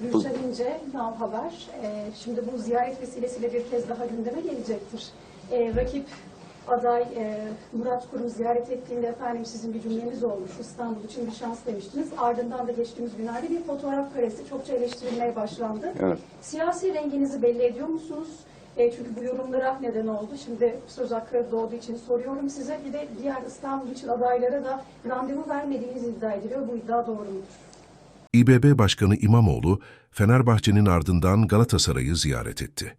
Gülşen İnce, Nav Haber. Ee, şimdi bu ziyaret vesilesiyle bir kez daha gündeme gelecektir. Ee, rakip aday e, Murat Kurum ziyaret ettiğinde efendim sizin bir cümleniz olmuş. İstanbul için bir şans demiştiniz. Ardından da geçtiğimiz günlerde bir fotoğraf karesi çokça eleştirilmeye başlandı. Evet. Siyasi renginizi belli ediyor musunuz? E, çünkü bu yorumlara neden oldu. Şimdi söz hakkı doğduğu için soruyorum size. Bir de diğer İstanbul için adaylara da randevu vermediğiniz iddia ediliyor. Bu iddia doğru mudur? İBB Başkanı İmamoğlu, Fenerbahçe'nin ardından Galatasaray'ı ziyaret etti.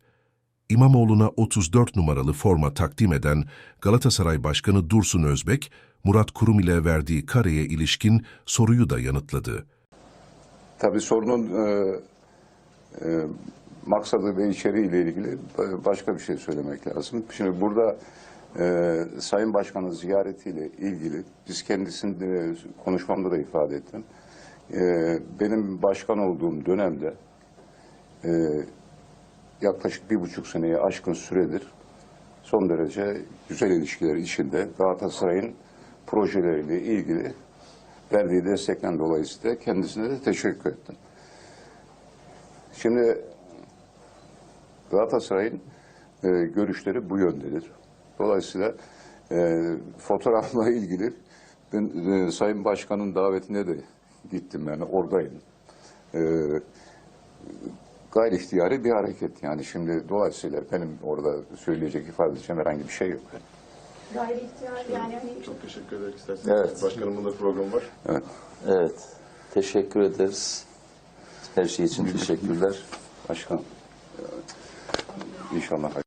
İmamoğlu'na 34 numaralı forma takdim eden Galatasaray Başkanı Dursun Özbek, Murat Kurum ile verdiği kareye ilişkin soruyu da yanıtladı. Tabii sorunun e, e, maksadı ve içeriğiyle ilgili ba- başka bir şey söylemek lazım. Şimdi burada e, Sayın Başkan'ın ziyaretiyle ilgili biz kendisinde konuşmamda da ifade ettim. E, benim başkan olduğum dönemde e, yaklaşık bir buçuk seneye aşkın süredir son derece güzel ilişkiler içinde Galatasaray'ın projeleriyle ilgili verdiği destekten dolayısıyla kendisine de teşekkür ettim. Şimdi Galatasaray'ın e, görüşleri bu yöndedir. Dolayısıyla e, fotoğrafla ilgili ben e, Sayın Başkan'ın davetine de gittim yani oradaydım. E, gayri ihtiyari bir hareket yani şimdi dolayısıyla benim orada söyleyecek ifade edeceğim herhangi bir şey yok. Gayri ihtiyar yani hani Çok teşekkür ederim isterseniz. Evet. Başkanımın da programı var. Evet. Evet. Teşekkür ederiz. Her şey için teşekkürler. Başkan. İnşallah.